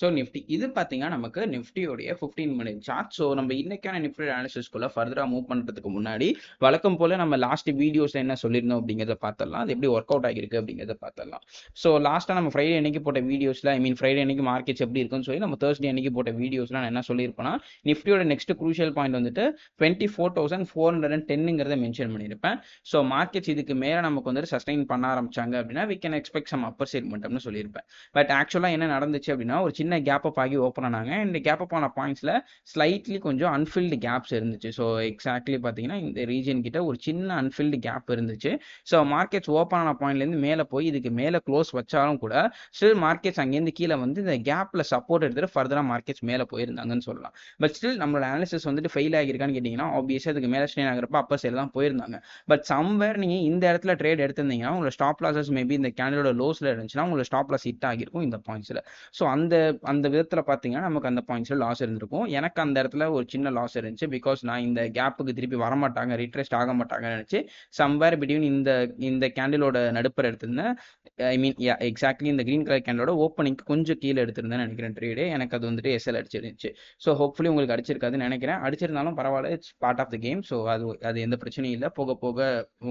So Nifty இது பார்த்தீங்கன்னா நமக்கு நிஃப்டியோடைய ஃபிஃப்டீன் மினிட் சார்ட் ஸோ நம்ம இன்னைக்கான நிஃப்டி அனாலிசிஸ்குள்ள ஃபர்தராக மூவ் பண்ணுறதுக்கு முன்னாடி வழக்கம் போல நம்ம லாஸ்ட் வீடியோஸ்ல என்ன சொல்லியிருந்தோம் அப்படிங்கிறத பார்த்துடலாம் அது எப்படி ஒர்க் அவுட் ஆகிருக்கு அப்படிங்கிறத பார்த்துடலாம் ஸோ லாஸ்ட்டாக நம்ம ஃப்ரைடே அன்னைக்கு போட்ட வீடியோஸில் ஐ மீன் ஃப்ரைடே அன்னைக்கு மார்க்கெட்ஸ் எப்படி இருக்குன்னு சொல்லி நம்ம தேர்ஸ்டே அன்னைக்கு போட்ட வீடியோஸ்லாம் நான் என்ன சொல்லியிருப்பேன்னா நிஃப்டியோட நெக்ஸ்ட் குரூஷியல் பாயிண்ட் வந்துட்டு twenty four thousand four hundred and டென்னுங்கிறத mention பண்ணியிருப்பேன் ஸோ மார்க்கெட்ஸ் இதுக்கு மேலே நமக்கு வந்துட்டு சஸ்டைன் பண்ண ஆரம்பிச்சாங்க அப்படின்னா we can expect some upper செக்மெண்ட்னு சொல்லியிருப்பேன். பட் ஆக்சுவலாக என்ன நடந்துச்சு அப்படின்னா ஒரு சின்ன கேப் அப் ஆகி ஓப்பன் ஆனாங்க. இந்த கேப் அப் ஆன பாயிண்ட்ஸில் ஸ்லைட்லி கொஞ்சம் அன்ஃபில்டு கேப்ஸ் இருந்துச்சு. ஸோ எக்ஸாக்ட்லி பார்த்தீங்கன்னா இந்த ரீஜன் கிட்ட ஒரு சின்ன அன்ஃபில்டு கேப் இருந்துச்சு. ஸோ மார்க்கெட்ஸ் ஓப்பன் ஆன பாயிண்ட்லேருந்து மேலே போய் இதுக்கு மேலே க்ளோஸ் வச்சாலும் கூட ஸ்டில் மார்க்கெட்ஸ் அங்கேருந்து கீழே வந்து இந்த கேப்பில் சப்போர்ட் எடுத்துட்டு ஃபர்தராக மார்க்கெட்ஸ் மேலே போயிருந்தாங்கன்னு சொல்லலாம். பட் ஸ்டில் நம்மளோட அனாலிசிஸ் வந்துட்டு ஃபெயில் ஆகியிருக்கான்னு கேட்டிங்கன்னா ஆப்வியஸாக இதுக்கு மேலே ஸ்டேன் ஆகிறப்ப அப்போ சைடு தான் போயிருந்தாங்க. பட் சம்வேர் நீங்கள் இந்த இடத்துல ட்ரேட் எடுத்திருந்தீங்கன்னா உங்களோட ஸ்டாப் லாசஸ் மேபி இந்த கேண்டலோட லோஸில் இருந்துச்சுன்னா உங்களோட ஸ்டாப் லாஸ் ஹிட் ஆகிருக்கும் இந்த பாயிண்ட்ஸில் ஸோ அந்த அந்த விதத்தில் பார்த்தீங்கன்னா நமக்கு அந்த பாயிண்ட்ஸில் லாஸ் இருந்திருக்கும். எனக்கு அந்த இடத்துல ஒரு சின்ன லாஸ் இருந்துச்சு. பிகாஸ் நான் இந்த கேப்புக்கு திருப்பி வரமாட்டாங்க ரீட்ரெஸ்ட் ஆக மாட்டாங்கன்னு நினச்சி சம்வேர் பிட்வீன் இந்த இந்த கேண்டிலோட நடுப்பர் எடுத்திருந்தேன். ஐ மீன் எக்ஸாக்ட்லி இந்த க்ரீன் கலர் கேண்டிலோட ஓப்பனிங் கொஞ்சம் கீழே எடுத்திருந்தேன் நினைக்கிறேன் ட்ரேடு எனக்கு அது வந்துட்டு எஸ்எல் அடிச்சிருந்துச்சு. ஸோ ஹோப்ஃபுல்லி உங்களுக்கு அடிச்சிருக்காதுன்னு நினைக்கிறேன். அடிச்சிருந்தாலும் பரவாயில்ல it's part of the game so அது அது எந்த பிரச்சனையும் இல்லை. போக போக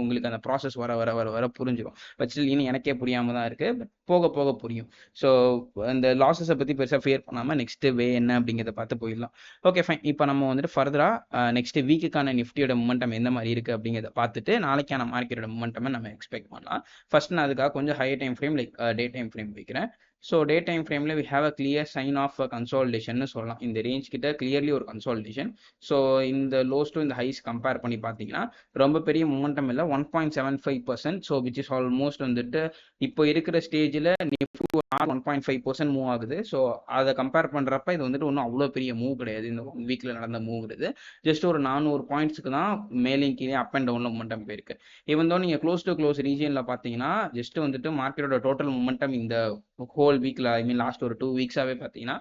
உங்களுக்கு அந்த ப்ராசஸ் வர வர வர வர புரிஞ்சிடும் பட் ஸ்டில் இனி எனக்கே புரியாமல் தான் இருக்குது பட் போக போக புரியும். ஸோ அந்த லாஸஸை பற்றி பெருசாக ஃபேர் பண்ணாமல் நெக்ஸ்ட் வே என்ன அப்படிங்கிறத பார்த்து போயிடலாம். ஓகே ஃபைன் இப்போ நம்ம வந்துட்டு ஃபர்தராக நெக்ஸ்ட் வீக்குக்கான நிஃப்டியோட மூமெண்டம் எந்த மாதிரி இருக்குது அப்படிங்கிறத பார்த்துட்டு நாளைக்கான மார்க்கெட்டோட மூமெண்டமை நம்ம எக்ஸ்பெக்ட் பண்ணலாம். ஃபர்ஸ்ட் நான் அதுக்காக கொஞ்சம் high time frame like day time frame வைக்கிறேன். ஸோ டே டைம் ஃப்ரேமில் we have a clear sign of consolidation சொல்லலாம். இந்த ரேஞ்ச் கிட்ட கிளியர்லி ஒரு கன்சால்டேஷன் ஸோ இந்த லோஸ் டு இந்த ஹைஸ் கம்பேர் பண்ணி பார்த்தீங்கன்னா ரொம்ப பெரிய மூமெண்டம் இல்லை one point seven five percent so which is almost வந்துட்டு இப்போ இருக்கிற ஸ்டேஜில் or one point five percent move ஆகுது. ஸோ அதை கம்பேர் பண்ணுறப்ப இது வந்துட்டு ஒன்றும் அவ்வளோ பெரிய மூவ் கிடையாது. இந்த ஒன் வீக்கில் நடந்த மூவ்ங்கிறது ஜஸ்ட் ஒரு நானூறு பாயிண்ட்ஸுக்கு தான் மேலேயும் கீழே அப் அண்ட் டவுனில் மொமெண்டம் போயிருக்கு. இவன் தான் நீங்கள் க்ளோஸ் டு க்ளோஸ் ரீஜனில் பார்த்தீங்கன்னா ஜஸ்ட் வந்துட்டு மார்க்கெட்டோட டோட்டல் மொமெண்டம் இந்த ஹோல் வீக்கில் ஐ மீன் லாஸ்ட் ஒரு டூ வீக்ஸாகவே பார்த்தீங்கன்னா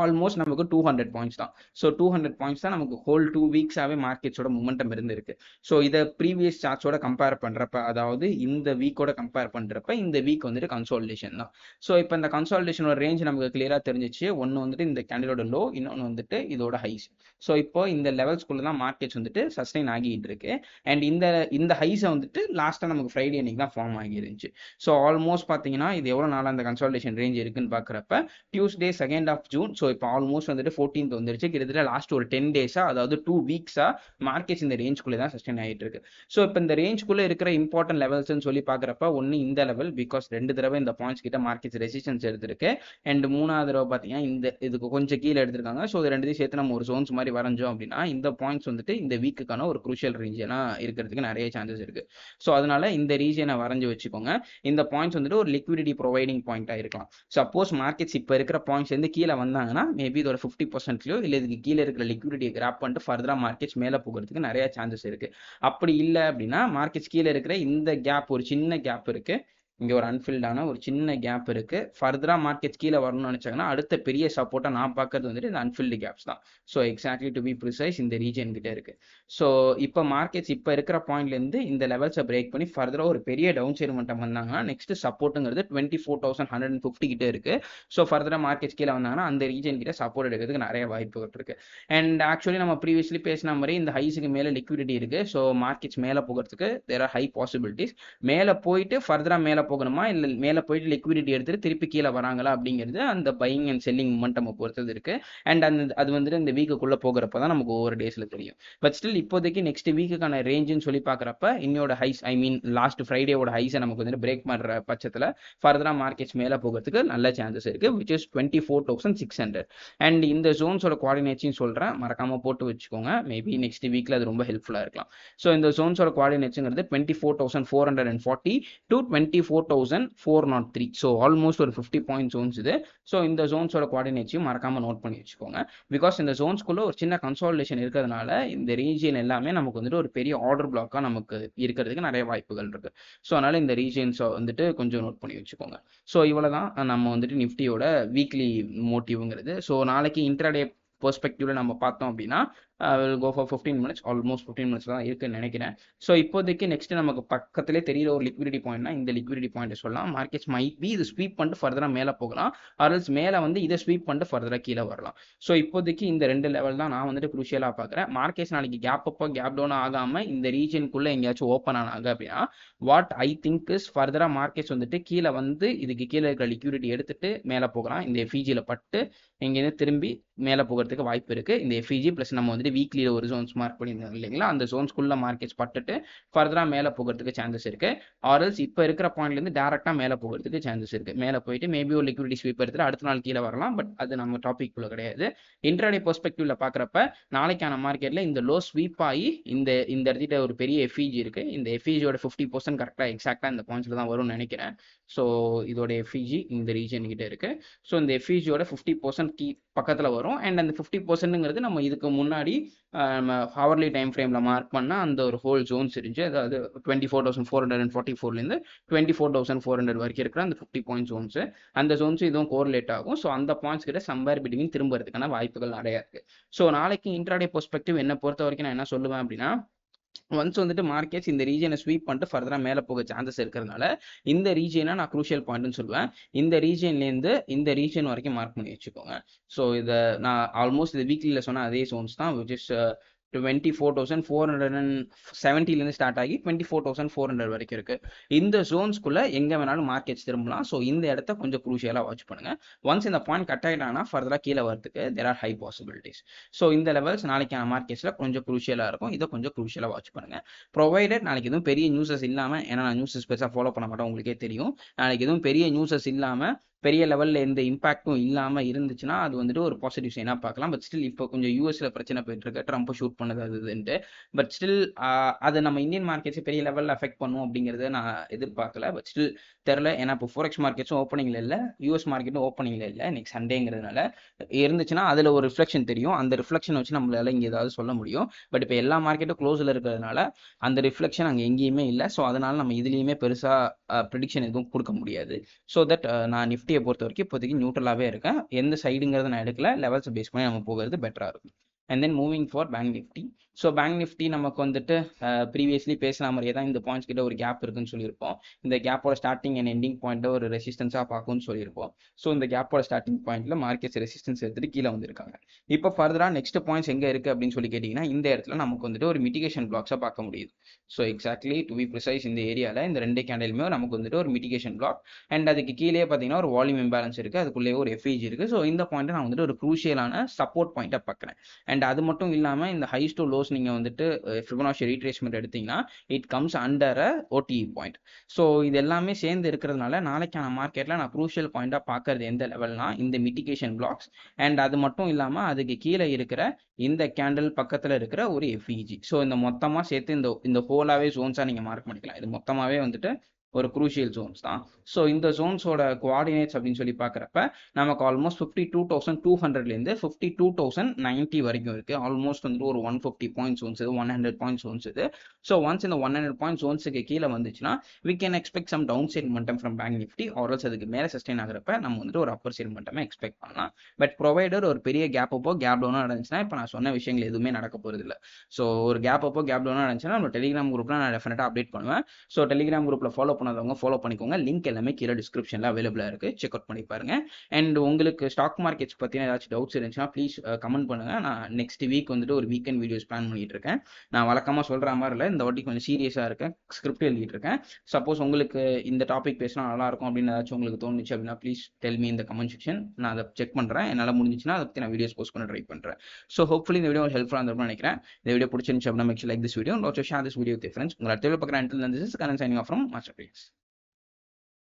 ஆல்மோஸ்ட் நமக்கு டூ ஹண்ட்ரட் பாயிண்ட்ஸ் தான். ஸோ டூ ஹண்ட்ரட் பாயிண்ட்ஸ் தான் நமக்கு ஹோல் டூ வீக்ஸாகவே மார்க்கெட்ஸோட மூமெண்டம் இருந்திருக்கு. ஸோ இதை ப்ரீவியஸ் சார்ட்ஸோட கம்பேர் பண்ணுறப்ப அதாவது இந்த வீக்கோட கம்பேர் பண்ணுறப்ப இந்த வீக் வந்துட்டு கன்சோல்டேஷன் தான். ஸோ இப்போ இந்த கன்சால்டேஷனோட ரேஞ்ச் நமக்கு கிளியராக தெரிஞ்சிச்சு. ஒன்று வந்துட்டு இந்த கேண்டிலோட லோ இன்னொன்று வந்துட்டு இதோட ஹைஸ் ஸோ இப்போ இந்த லெவல்ஸ்குள்ள தான் மார்க்கெட்ஸ் வந்துட்டு சஸ்டைன் ஆகிட்டு இருக்கு. அண்ட் இந்த இந்த ஹைஸை வந்துட்டு லாஸ்ட்டாக நமக்கு ஃப்ரைடே அன்னைக்கு தான் ஃபார்ம் ஆகிருந்துச்சு ஸோ ஆல்மோஸ்ட் பார்த்தீங்கன்னா இது எவ்வளோ நாளாக அந்த கன்சால்டேஷன் ரேஞ்ச் இருக்குன்னு பார்க்குறப்ப Tuesday second of June so இப்போ ஆல்மோஸ்ட் வந்துட்டு ஃபோர்டீன்த் வந்துருச்சு. கிட்டத்தட்ட லாஸ்ட் ஒரு டென் டேஸாக அதாவது டூ வீக்ஸாக மார்க்கெட்ஸ் இந்த ரேஞ்சுக்குள்ளே தான் சஸ்டைன் ஆகிட்டு இருக்கு. ஸோ இப்போ இந்த ரேஞ்சுக்குள்ளே இருக்கிற இம்பார்ட்டன்ட் லெவல்ஸ்னு சொல்லி பார்க்குறப்ப ஒன்று இந்த லெவல் பிகாஸ் ரெண்டு தடவை இந்த பாயிண்ட்ஸ் கிட்ட மார்க்கெட்ஸ் ரெசிஸ்டன்ஸ் எடுத்திருக்கு அண்ட் மூணாவது ரோ பார்த்தீங்கன்னா இந்த இதுக்கு கொஞ்சம் கீழே எடுத்திருக்காங்க. ஸோ இது ரெண்டுத்தையும் சேர்த்து நம்ம ஒரு ஜோன்ஸ் மாதிரி வரைஞ்சோம் அப்படின்னா இந்த பாயிண்ட்ஸ் வந்துட்டு இந்த வீக்குக்கான ஒரு குரூஷியல் ரீஜனாக இருக்கிறதுக்கு நிறைய சான்சஸ் இருக்கு. ஸோ அதனால இந்த ரீஜனை வரைஞ்சு வச்சுக்கோங்க. இந்த பாயிண்ட்ஸ் வந்துட்டு ஒரு லிக்விடிட்டி ப்ரொவைடிங் பாயிண்டாக இருக்கலாம். சப்போஸ் மார்க்கெட்ஸ் இப்போ இருக்கிற பாயிண்ட்ஸ் வந்து கீழே வந்தாங்கன்னா மேபி இதோட ஃபிஃப்டி பர்சன்ட்லையோ இல்லை இதுக்கு கீழே இருக்கிற லிக்விடிட்டியை கிராப் பண்ணிட்டு ஃபர்தராக மார்க்கெட்ஸ் மேலே போகிறதுக்கு நிறைய சான்சஸ் இருக்கு. அப்படி இல்லை அப்படின்னா மார்க்கெட்ஸ் கீழே இருக்கிற இந்த கேப் ஒரு சின்ன கேப் இருக்கு. இங்கே ஒரு அன்ஃபில்டான ஒரு சின்ன கேப் இருக்குது ஃபர்தராக மார்க்கெட் கீழே வரணும்னு நினச்சாங்கன்னா அடுத்த பெரிய சப்போர்ட்டாக நான் பார்க்கறது வந்துட்டு இந்த அன்ஃபில்டு கேப்ஸ் தான். So exactly to be precise இந்த ரீஜன் கிட்டே இருக்குது ஸோ இப்போ மார்க்கெட்ஸ் இப்போ இருக்கிற பாயிண்ட்லேருந்து இந்த லெவல்ஸை பிரேக் பண்ணி ஃபர்தராக ஒரு பெரிய டவுன் சைடு மட்டும் வந்தாங்கன்னா next சப்போர்ட்டுங்கிறது twenty four thousand hundred and fifty கிட்டே இருக்குது ஸோ ஃபர்தராக மார்க்கெட்ஸ் கீழே வந்தாங்கன்னா அந்த ரீஜன் கிட்ட சப்போர்ட் எடுக்கிறதுக்கு நிறைய வாய்ப்புகள் இருக்குது அண்ட் ஆக்சுவலி நம்ம ப்ரீவியஸ்லி பேசின மாதிரி இந்த ஹைஸுக்கு மேலே லிக்விடிட்டி இருக்குது ஸோ மார்க்கெட்ஸ் மேலே போகிறதுக்கு தேர் ஆர் ஹை பாசிபிலிட்டிஸ் மேலே போயிட்டு ஃபர்தராக மேலே போகணுமா? இல்லை மேலே போயிட்டு லிக்விடிட்டி எடுத்துட்டு திருப்பி கீழே வராங்களா அப்படிங்கிறது அந்த பையிங் அண்ட் செல்லிங் மொமெண்டம் பொறுத்தது இருக்கு. அண்ட் அந்த அது வந்துட்டு இந்த வீக்குக்குள்ளே போகிறப்ப தான் நமக்கு ஒவ்வொரு டேஸில் தெரியும். பட் ஸ்டில் இப்போதைக்கு நெக்ஸ்ட் வீக்குக்கான ரேஞ்சுன்னு சொல்லி பார்க்குறப்ப இன்னோட ஹைஸ் ஐ மீன் லாஸ்ட் ஃப்ரைடேவோட ஹைஸை நமக்கு வந்துட்டு பிரேக் பண்ணுற பட்சத்தில் ஃபர்தராக மார்க்கெட்ஸ் மேலே போகிறதுக்கு நல்ல சான்சஸ் இருக்கு which is twenty four thousand six hundred and இந்த ஜோன்ஸோட குவாடினேட்ஸையும் சொல்கிறேன் மறக்காமல் போட்டு வச்சுக்கோங்க. மேபி நெக்ஸ்ட் வீக்கில் அது ரொம்ப ஹெல்ப்ஃபுல்லாக இருக்கலாம். ஸோ இந்த ஜோன்ஸோட குவாடினேட்ஸுங்கிறது twenty four thousand four hundred and forty to twenty four thousand four naught three so almost ஒரு ஃபிஃப்டி பாயிண்ட் ஜோன்ஸ் இது. ஸோ இந்த ஜோன்ஸோட குவாடினேட்ஸையும் மறக்காமல் நோட் பண்ணி வச்சுக்கோங்க. பிகாஸ் இந்த ஜோன்ஸ்குள்ளே ஒரு சின்ன கன்சால்டேஷன் இருக்கிறதுனால இந்த ரீஜியன் எல்லாமே நமக்கு வந்துட்டு ஒரு பெரிய ஆர்டர் பிளாக்காக நமக்கு இருக்கிறதுக்கு நிறைய வாய்ப்புகள் இருக்கு. ஸோ அதனால இந்த ரீஜியன்ஸை வந்துட்டு கொஞ்சம் நோட் பண்ணி வச்சுக்கோங்க. ஸோ இவ்வளோ தான் நம்ம வந்துட்டு நிஃப்டியோட வீக்லி மோட்டிவ்ங்கிறது ஸோ நாளைக்கு இன்டர்டே பெர்ஸ்பெக்டிவ்ல நம்ம பார்த்தோம் அப்படின்னா will go for fifteen minutes almost fifteen minutes தான் இருக்குன்னு நினைக்கிறேன். ஸோ இப்போதைக்கு நெக்ஸ்ட் நமக்கு பக்கத்திலே தெரியிற ஒரு லிக்விடிட்டி பாயிண்ட்னா இந்த லிக்விடிட்டி பாயிண்ட் சொல்லலாம். மார்க்கெட்ஸ் மைட் பி இது ஸ்வீப் பண்ணிட்டு ஃபர்தராக மேலே போகலாம். ஆர்எல்ஸ் மேலே வந்து இதை ஸ்வீப் பண்ணிட்டு ஃபர்தராக கீழே வரலாம். ஸோ இப்போதைக்கு இந்த ரெண்டு லெவல் தான் நான் வந்துட்டு குரூஷியலாக பார்க்குறேன். மார்க்கெட்ஸ் நாளைக்கு கேப் அப்போ கேப் டவுன் ஆகாமல் இந்த ரீஜனுக்குள்ளே எங்கேயாச்சும் ஓப்பன் ஆனாங்க அப்படின்னா வாட் ஐ திங்க் இஸ் ஃபர்தராக மார்க்கெட்ஸ் வந்துட்டு கீழே வந்து இதுக்கு கீழே இருக்கிற லிக்விடிட்டி எடுத்துட்டு மேலே போகலாம். இந்த எஃபிஜியில் பட்டு இங்கேருந்து திரும்பி மேலே போகிறதுக்கு வாய்ப்பு இருக்குது இந்த எஃபிஜி ப்ளஸ் நம்ம வந்துட்டு வீக்லியில் ஒரு ஜோன்ஸ் மார்க் பண்ணியிருந்தாங்க இல்லைங்களா? அந்த ஜோன்ஸ்குள்ளே மார்க்கெட்ஸ் பட்டுட்டு ஃபர்தராக மேலே போகிறதுக்கு சான்சஸ் இருக்குது ஆர்எல்ஸ் இப்போ இருக்கிற பாயிண்ட்லேருந்து டேரெக்டாக மேலே போகிறதுக்கு சான்சஸ் இருக்குது மேலே போயிட்டு மேபி ஒரு லிக்விடிட்டி ஸ்வீப் எடுத்துட்டு அடுத்த நாள் கீழே வரலாம். பட் அது நம்ம டாபிக் குள்ள கிடையாது. இன்ட்ராடே பெர்ஸ்பெக்டிவ்ல பார்க்குறப்ப நாளைக்கான மார்க்கெட்டில் இந்த லோ ஸ்வீப் ஆகி இந்த இந்த இடத்துல ஒரு பெரிய எஃபிஜி இருக்குது இந்த எஃபிஜியோட ஃபிஃப்டி பர்சன்ட் கரெக்டாக எக்ஸாக்டாக இந்த பாயிண்ட்ஸில் தான் வரும்னு நினைக்கிறேன். ஸோ இதோட எஃபிஜி இந்த ரீஜன் கிட்ட இருக்குது ஸோ இந்த எஃபிஜியோட ஃபிஃப்டி பர்சன்ட் கீ பக்கத்தில் வரும். அண்ட் அந்த ஃபிஃப்டி பர்சன்ட்டுங்கிறது நம்ம இதுக்கு முன்னாடி நம்ம ஹவர்லி டைம் ஃப்ரேமில் மார்க் பண்ணால் அந்த ஒரு ஹோல் ஜோன்ஸ் இருந்துச்சு அதாவது twenty four thousand four hundred and forty ஃபோர்லேருந்து twenty four thousand four hundred வரைக்கும் இருக்கிற அந்த ஃபிஃப்டி பாயிண்ட் ஜோன்ஸ் அந்த ஜோன்ஸ் இதுவும் கோரிலேட் ஆகும். ஸோ அந்த பாயிண்ட்ஸ் கிட்ட சம்பேர் பிட்வீன் திரும்புறதுக்கான வாய்ப்புகள் நிறையா இருக்குது ஸோ நாளைக்கு இன்ட்ராடே பெர்ஸ்பெக்டிவ் என்ன பொறுத்த வரைக்கும் நான் என்ன சொல்லுவேன் அப்படின்னா ஒன்ஸ் வந்துட்டு மார்க்கெட்ஸ் இந்த ரீஜனை ஸ்வீப் பண்ணிட்டு ஃபர்தராக மேலே போக சான்சஸ் இருக்கிறதுனால இந்த ரீஜனை நான் க்ரூஷியல் பாயிண்ட்னு சொல்லுவேன். இந்த ரீஜன்லேருந்து இந்த ரீஜன் வரைக்கும் மார்க் பண்ணி வச்சுக்கோங்க. ஸோ இதை நான் ஆல்மோஸ்ட் இது வீக்லியில் சொன்ன அதே சோன்ஸ் தான் which is twenty four thousand four hundred and செவன்ட்டிலேருந்து start ஆகி twenty four thousand four hundred வரைக்கும் இருக்குது இந்த ஜோன்ஸ்குள்ளே எங்கே வேணாலும் மார்க்கெட்ஸ் திரும்பலாம். ஸோ இந்த இடத்த கொஞ்சம் குரூஷியலாக வாட்ச் பண்ணுங்கள் ஒன்ஸ் இந்த பாயிண்ட் கட் ஆகிட்டாங்கன்னா ஃபர்தராக கீழே வரதுக்கு there are high possibilities so இந்த லெவல்ஸ் நாளைக்கான மார்க்கெட்ஸில் கொஞ்சம் குரூஷியலாக இருக்கும். இதை கொஞ்சம் குரூஷியலாக வாட்ச் பண்ணுங்கள் ப்ரொவைடட் நாளைக்கு எதுவும் பெரிய நியூஸஸ் இல்லாமல் ஏன்னா நான் நியூஸஸ் பெருசாக ஃபாலோ பண்ண மாட்டேன் உங்களுக்கே தெரியும். நாளைக்கு எதுவும் பெரிய நியூஸஸ் இல்லாமல் பெரிய லெவலில் எந்த இம்பாக்டும் இல்லாமல் இருந்துச்சுன்னா அது வந்துட்டு ஒரு பாசிட்டிவ் சைனாக பார்க்கலாம். பட் ஸ்டில் இப்போ கொஞ்சம் யூஎஸ்ல பிரச்சனை போயிட்டு இருக்கு. ட்ரம்ப் ஷூட் பண்ணது அதுன்ட்டு பட் ஸ்டில் அது நம்ம இந்தியன் மார்க்கெட்ஸை பெரிய லெவலில் அஃபெக்ட் பண்ணும் அப்படிங்கிறத நான் எதிர்பார்க்கல. பட் ஸ்டில் தெரில ஏன்னா இப்போ ஃபோரெக்ஸ் மார்க்கெட்ஸும் ஓப்பனிங்கில் இல்லை. யூஎஸ் மார்க்கெட்டும் ஓப்பனிங்கில் இல்லை. நெக்ஸ்ட் சண்டேங்கிறதுனால இருந்துச்சுன்னா அதில் ஒரு ரிஃப்ளெக்ஷன் தெரியும். அந்த ரிஃப்ளெக்ஷன் வச்சு நம்மளால இங்கே ஏதாவது சொல்ல முடியும். பட் இப்போ எல்லா மார்க்கெட்டும் க்ளோஸில் இருக்கிறதுனால அந்த ரிஃப்ளெக்ஷன் அங்கே எங்கேயுமே இல்லை. ஸோ அதனால நம்ம இதுலேயுமே பெருசாக ப்ரிடிக்ஷன் எதுவும் கொடுக்க முடியாது. ஸோ தட் நான் நிஃப்டி நிஃப்டியை பொறுத்த வரைக்கும் இப்போதைக்கு நியூட்ரலாகவே இருக்கேன். எந்த சைடுங்கிறத நான் எடுக்கல. லெவல்ஸை பேஸ் பண்ணி நம்ம போகிறது பெட்டராக இருக்கும். And then moving for bank Nifty so bank Nifty நமக்கு வந்துட்டு ப்ரீவியஸ்லி பேசின மாதிரியே தான் இந்த பாயிண்ட்ஸ் கிட்ட ஒரு கேப் இருக்குன்னு சொல்லியிருப்போம். இந்த கேப்போட ஸ்டார்டிங் அண்ட் எண்டிங் பாயிண்ட்டை ஒரு ரெசிஸ்டன்ஸாக பார்க்கும்னு சொல்லியிருப்போம். ஸோ இந்த கேப்போட ஸ்டார்டிங் பாயிண்ட்ல மார்க்கெட்ஸ் ரெசிஸ்டன்ஸ் எடுத்துட்டு கீழே வந்திருக்காங்க. இப்போ ஃபர்தராக நெக்ஸ்ட் பாயிண்ட்ஸ் எங்கே இருக்குது அப்படின்னு சொல்லி கேட்டிங்கன்னா இந்த இடத்துல நமக்கு வந்துட்டு ஒரு மிட்டிகேஷன் பிளாக்ஸாக பார்க்க முடியுது. So exactly to be precise இந்த ஏரியாவில் இந்த ரெண்டு கேண்டலுமே நமக்கு வந்துட்டு ஒரு மிட்டிகேஷன் பிளாக் அண்ட் அதுக்கு கீழே பார்த்தீங்கன்னா ஒரு வால்யூம் இம்பேலன்ஸ் இருக்குது அதுக்குள்ளேயே ஒரு எஃப்இஜி இருக்குது ஸோ இந்த பாயிண்ட்டை நான் வந்துட்டு ஒரு குரூஷியலான சப்போர்ட் பாயிண்ட்டாக பார்க்குறேன். அண்ட் அது மட்டும் இல்லாமல் இந்த ஹை டு லோஸ் நீங்கள் வந்துட்டு ஃபிபனாஷி ரீட்ரேஸ்மெண்ட் எடுத்தீங்கன்னா it comes under a OTE point so இது எல்லாமே சேர்ந்து இருக்கிறதுனால நாளைக்கான மார்க்கெட்டில் நான் க்ரூஷியல் பாயிண்டாக பார்க்கறது எந்த லெவல்னா இந்த மிட்டிகேஷன் பிளாக்ஸ் அண்ட் அது மட்டும் இல்லாமல் அதுக்கு கீழே இருக்கிற இந்த கேண்டில் பக்கத்தில் இருக்கிற ஒரு எஃப்இஜி ஸோ இந்த மொத்தமாக சேர்த்து இந்த இந்த ஹோலாகவே ஜோன்ஸாக நீங்கள் மார்க் பண்ணிக்கலாம். இது மொத்தமாகவே வந்துட்டு ஒரு குரூஷியல் ஜோன்ஸ் தான். ஸோ இந்த ஜோன்ஸோட கோஆர்டினேட்ஸ் அப்படின்னு சொல்லி பார்க்குறப்ப நமக்கு almost fifty two thousand two ஹண்ட்ரட்லேருந்து ஃபிஃப்டி டூ தௌசண்ட் நைன்ட்டி வரைக்கும் இருக்குது ஆல்மோஸ்ட் வந்துட்டு ஒரு ஒன் ஃபிஃப்டி பாயிண்ட் ஜோன்ஸ் இது ஒன் ஹண்ட்ரட் பாயிண்ட் ஜோன்ஸ் இது. ஸோ ஒன்ஸ் இந்த ஒன் ஹண்ட்ரட் பாயிண்ட் ஜோன்ஸுக்கு கீழே வந்துச்சுன்னா we can expect some down side மட்டம் ஃப்ரம் பேங்க் நிஃப்டி ஆர்எல்ஸ் அதுக்கு மேலே சஸ்டெயின் ஆகிறப்ப நம்ம வந்துட்டு ஒரு அப்பர் சைட் மட்டமே எக்ஸ்பெக்ட் பண்ணலாம். பட் ப்ரொவைடர் ஒரு பெரிய கேப் அப்போ கேப் டவுனாக நடந்துச்சுன்னா இப்போ நான் சொன்ன விஷயங்கள் எதுவுமே நடக்க போகிறது இல்லை. ஸோ ஒரு கேப் அப்போ கேப் டவுனாக நடந்துச்சுன்னா நம்ம டெலிகிராம் குரூப்பில் நான் டெஃபினட்டாக அப்டேட் பண்ணுவேன். ஸோ டெலிகிராம் குரூப்பில் ஃபாலோ பண்ணாதவங்க ஃபாலோ பண்ணிக்கோங்க. லிங்க் எல்லாமே கீழே டிஸ்கிரிப்ஷனில் அவைலபிளாக இருக்குது செக் அவுட் பண்ணி பாருங்க. அண்ட் உங்களுக்கு ஸ்டாக் மார்க்கெட்ஸ் பற்றின ஏதாச்சும் டவுட்ஸ் இருந்துச்சுன்னா ப்ளீஸ் கமெண்ட் பண்ணுங்கள் நான் நெக்ஸ்ட் வீக் வந்துட்டு ஒரு வீக்கெண்ட் வீடியோஸ் பிளான் பண்ணிட்டு இருக்கேன். நான் வழக்கமாக சொல்கிற மாதிரி இல்லை. இந்த வாட்டி கொஞ்சம் சீரியஸாக இருக்கேன் ஸ்கிரிப்ட் எழுதிட்டு இருக்கேன். சப்போஸ் உங்களுக்கு இந்த டாபிக் பேசினா நல்லா இருக்கும் அப்படின்னு ஏதாச்சும் உங்களுக்கு தோணுச்சு அப்படின்னா ப்ளீஸ் டெல் மீ இந்த கமெண்ட் செக்ஷன் நான் அதை செக் பண்ணுறேன் என்னால் முடிஞ்சிச்சுன்னா அதை பற்றி நான் வீடியோஸ் போஸ்ட் பண்ண ட்ரை பண்ணுறேன் ஸோ ஹோப்ஃபுல்லி இந்த வீடியோ ஹெல்ப்ஃபுல்லாக இருந்திருக்கும் நினைக்கிறேன். இந்த வீடியோ பிடிச்சிருந்துச்சு அப்படின்னா make like this video also share this video with friends உங்களை அடுத்த பார்க்குறேன் until this is current signing off from master place